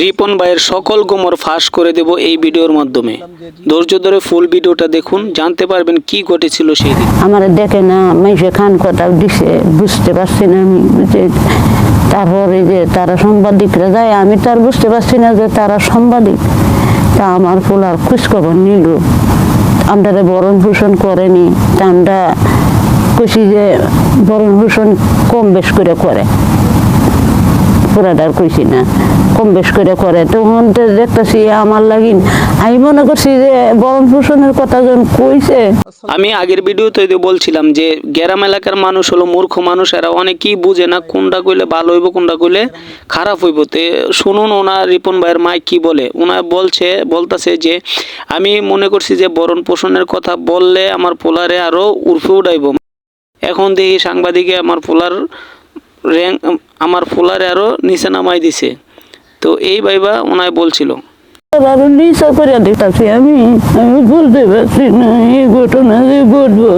রিপন ভাইয়ের সকল গোমর ফাঁস করে দেব এই ভিডিওর মাধ্যমে। ধৈর্য ধরে ফুল ভিডিওটা দেখুন জানতে পারবেন কি ঘটেছিল সেই দিন। আমার দেখে না মাইসে খান কথা দিছে বুঝতে পারছি না আমি তারপরে যে তারা সাংবাদিকরা যায় আমি তার বুঝতে পারছি না যে তারা সাংবাদিক। তা আমার ফুল আর খোঁজখবর নিল। আমরা বরণ ভূষণ করেনি তা আমরা খুশি যে বরণ ভূষণ কম বেশ করে করে। পুরাটার কইছি না। কম বেশ করে করে। তখন তো দেখতেছি আমার লাগিন আমি মনে করছি যে বরণ ভূষণের কথা যখন কইছে। আমি আগের ভিডিওতে তো বলছিলাম যে গ্রাম এলাকার মানুষ হলো মূর্খ মানুষ, এরা অনেকেই বুঝে না কোনটা কইলে ভালো হইব, কোনটা কইলে খারাপ হইব। তে শুনুন ওনার রিপন ভাইয়ের মাই কি বলে? ওনা বলছে, বলতাছে যে আমি মনে করছি যে বরণ পোষণের কথা বললে আমার পোলারে আরও উর্ফে উড়াইব। এখন দেখি সাংবাদিকে আমার পোলার র্যাঙ্ক আমার ফুলারে আরও নিচে নামাই দিছে। তো এই ভাইবা ওনায় বলছিল। আমি আমি বলতে পারছি না, এই ঘটনা যে ঘটবো।